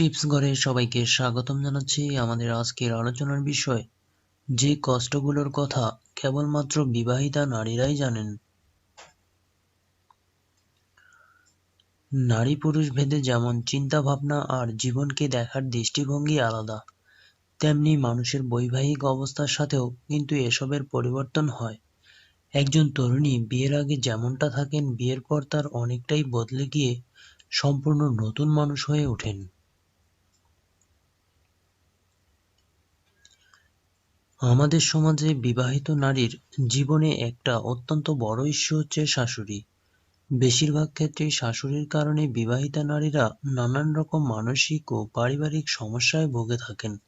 Tips ঘরে সবাইকে স্বাগতম জানাচ্ছি আমাদের আজকের আলোচনার বিষয়, যে কষ্টগুলোর কথা কেবলমাত্র বিবাহিতা নারীরাই জানেন। নারী পুরুষ ভেদে যেমন চিন্তা ভাবনা আর জীবনকে দেখার দৃষ্টিভঙ্গি আলাদা, তেমনি মানুষের বৈবাহিক অবস্থার সাথেও কিন্তু এসবের পরিবর্তন হয়। একজন তরুণী বিয়ের আগে যেমনটা থাকেন, বিয়ের পর তার অনেকটাই বদলে গিয়ে সম্পূর্ণ নতুন মানুষ হয়ে ওঠেন। আমাদের সমাজে বিবাহিত নারীর জীবনে একটা অত্যন্ত বড় ইস্যু হচ্ছে শাশুড়ি। বেশিরভাগ ক্ষেত্রেই শাশুড়ির কারণে বিবাহিতা নারীরা নানান রকম মানসিক ও পারিবারিক সমস্যায় ভুগে থাকেন।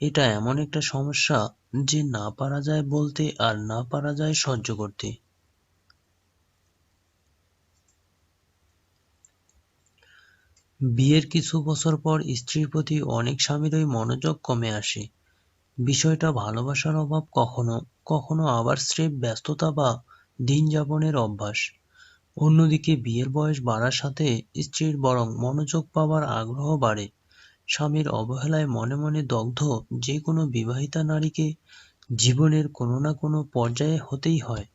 এটা এমন একটা সমস্যা যে না পারা যায় বলতে আর না পারা যায় সহ্য করতে। বিয়ের কিছু বছর পর স্ত্রীর প্রতি অনেক স্বামীরই মনোযোগ কমে আসে। বিষয়টা ভালোবাসার অভাব কখনো কখনো আবার স্রেফ ব্যস্ততা বা দিন যাপনের অভ্যাস। অন্যদিকে বিয়ের বয়স বাড়ার সাথে স্ত্রীর বরং মনোযোগ পাওয়ার আগ্রহ বাড়ে। স্বামীর অবহেলায় মনে মনে দগ্ধ যে কোনো বিবাহিতা নারীকে জীবনের কোনো না কোনো পর্যায়ে হতেই হয়।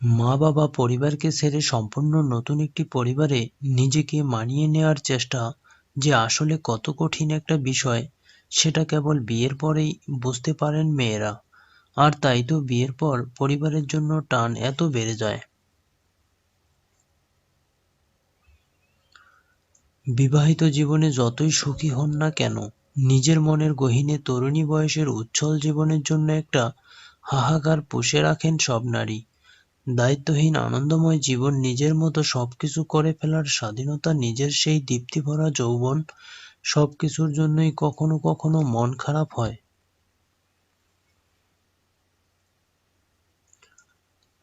মা বাবা পরিবারকে ছেড়ে সম্পূর্ণ নতুন একটি পরিবারে নিজেকে মানিয়ে নেওয়ার চেষ্টা যে আসলে কত কঠিন একটা বিষয়, সেটা কেবল বিয়ের পরেই বুঝতে পারেন মেয়েরা। আর তাই তো বিয়ের পর পরিবারের জন্য টান এত বেড়ে যায়। বিবাহিত জীবনে যতই সুখী হন না কেন, নিজের মনের গহীনে তরুণী বয়সের উচ্ছল জীবনের জন্য একটা হাহাকার পুষে রাখেন সব নারী। দায়িত্বহীন আনন্দময় জীবন নিজের মতো সবকিছু করে ফেলার স্বাধীনতা নিজের সেই দীপ্তিভরা যৌবন সবকিছুর জন্যই কখনো কখনো মন খারাপ হয়।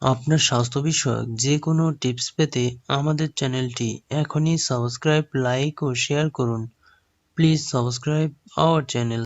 আপনার স্বাস্থ্য বিষয়ক যে কোনো টিপস পেতে আমাদের চ্যানেলটি এখনই সাবস্ক্রাইব, লাইক ও শেয়ার করুন। Please subscribe our channel.